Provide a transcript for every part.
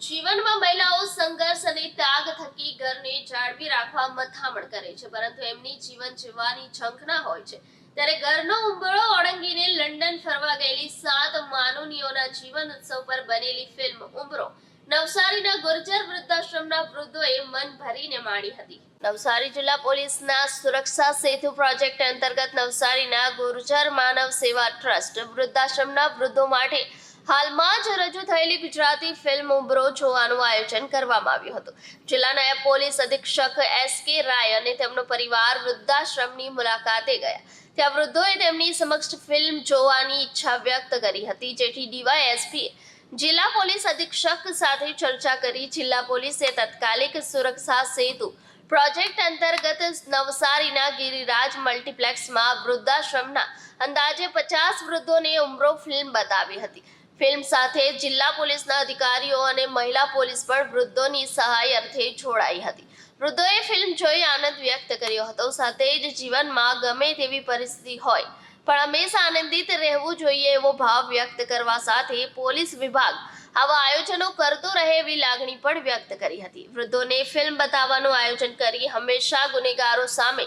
જીવનમાં મહિલાઓ સંઘર્ષ અને ત્યાગ થકી ઘરને જાળવી રાખવા મથામણ કરે છે, પરંતુ એમની જીવન જીવવાની ઝંખના હોય છે. ત્યારે ઘરનો ઉંબળો ઓળંગીને લંડન ફરવા ગયેલી સાત માનવનીઓના જીવન ઉત્સવ પર બનેલી ફિલ્મ ઉંબરો, નવસારીના ગુર્જર વૃદ્ધાશ્રમના વૃદ્ધોએ મન ભરીને માણી હતી. નવસારી જિલ્લા પોલીસના સુરક્ષા સેતુ પ્રોજેક્ટ અંતર્ગત નવસારીના ગુર્જર માનવ સેવા ટ્રસ્ટ વૃદ્ધાશ્રમના વૃદ્ધો માટે હાલમાં જ રજૂ થયેલી ગુજરાતી ફિલ્મ ઉભરો જોવાનું આયોજન કરવામાં આવ્યું હતું. જિલ્લા નાયબ પોલીસ અધિક્ષક એસ કે રાય અને તેમનો પરિવાર વૃદ્ધાશ્રમની મુલાકાતે ગયા. ત્યાં વૃદ્ધોએ તેમની સમક્ષ ફિલ્મ જોવાની ઈચ્છા વ્યક્ત કરી હતી, જેથી ડીવાયએસપી જિલ્લા પોલીસ અધિક્ષક સાથે ચર્ચા કરી. જિલ્લા પોલીસે તાત્કાલિક સુરક્ષા સેતુ પ્રોજેક્ટ અંતર્ગત નવસારીના ગિરિરાજ મલ્ટીપ્લેક્સમાં વૃદ્ધાશ્રમના અંદાજે પચાસ વૃદ્ધોને ઉમરો ફિલ્મ બતાવી હતી. ફિલ્મ સાથે જિલ્લા પોલીસના અધિકારીઓ અને મહિલા પોલીસ પણ વૃદ્ધોની સહાય અર્થે જોડાઈ હતી. વૃદ્ધોએ ફિલ્મ જોઈ આનંદ વ્યક્ત કર્યો હતો. સાથે જ જીવનમાં ગમે તેવી પરિસ્થિતિ હોય, પણ હંમેશા આનંદિત રહેવું જોઈએ એવો ભાવ વ્યક્ત કરવા સાથે પોલીસ વિભાગ આવા આયોજનો કરતો રહે એવી લાગણી પણ વ્યક્ત કરી હતી. વૃદ્ધોને ફિલ્મ બતાવવાનું આયોજન કરી હંમેશા ગુનેગારો સામે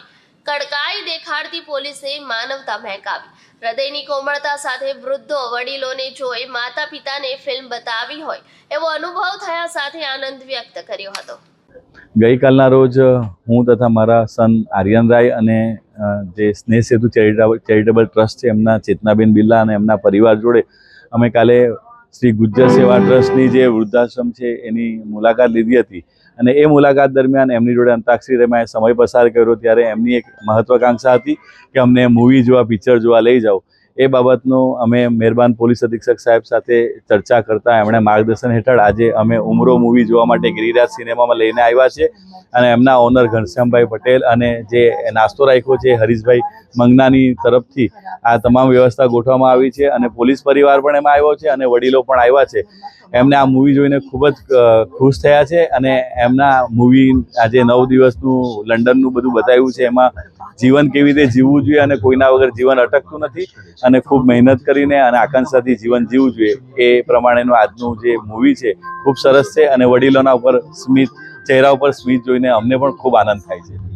કડકાઈ દેખાડતી પોલીસે માનવતા મહેકાવી. હૃદયની કોમળતા સાથે વૃદ્ધો, વડીલોને જોઈ માતા પિતાને ફિલ્મ બતાવી હોય એવો અનુભવ થયા સાથે આનંદ વ્યક્ત કર્યો હતો. ગઈકાલના રોજ હું તથા મારા સન આર્યન રાય અને જે સ્નેહ સેતુ ચેરિટેબલ ટ્રસ્ટ છે, એમના ચેતનાબેન બિરલા અને એમના પરિવાર જોડે અમે કાલે શ્રી ગુજ્જર સેવા ટ્રસ્ટની જે વૃદ્ધાશ્રમ છે, એની મુલાકાત લીધી હતી. અને એ મુલાકાત દરમિયાન એમની જોડે અંતાક્ષરી રમાએ સમય પસાર કર્યો ત્યારે એમની એક મહત્વાકાંક્ષા હતી કે અમને મૂવી જોવા પિક્ચર જોવા લઈ જાઓ. એ બાબતનું અમે મહેરબાન પોલીસ અધિક્ષક સાહેબ સાથે ચર્ચા કરતા એમણે માર્ગદર્શન હેઠળ આજે અમે ઉમરો મૂવી જોવા માટે ગિરિરાજ સિનેમામાં લઈને આવ્યા છે. અને એમના ઓનર ઘનશ્યામભાઈ પટેલ અને જે નાસ્તો રાખ્યો છે હરીશભાઈ મંગનાની તરફથી આ તમામ વ્યવસ્થા ગોઠવવામાં આવી છે. અને પોલીસ પરિવાર પણ એમાં આવ્યો છે અને વડીલો પણ આવ્યા છે. એમને આ મૂવી જોઈને ખૂબ જ ખુશ થયા છે અને એમના મૂવી આજે નવ દિવસનું લંડનનું બધું બતાવ્યું છે. એમાં જીવન કેવી રીતે જીવવું જોઈએ અને કોઈના વગર જીવન અટકતું નથી અને ખૂબ મહેનત કરીને અને આકાંક્ષાથી જીવન જીવવું જોઈએ. એ પ્રમાણેનું આજનું જે મૂવી છે, ખૂબ સરસ છે અને વડીલોના ઉપર સ્મિત, ચહેરા ઉપર સ્મિત જોઈને અમને પણ ખૂબ આનંદ થાય છે.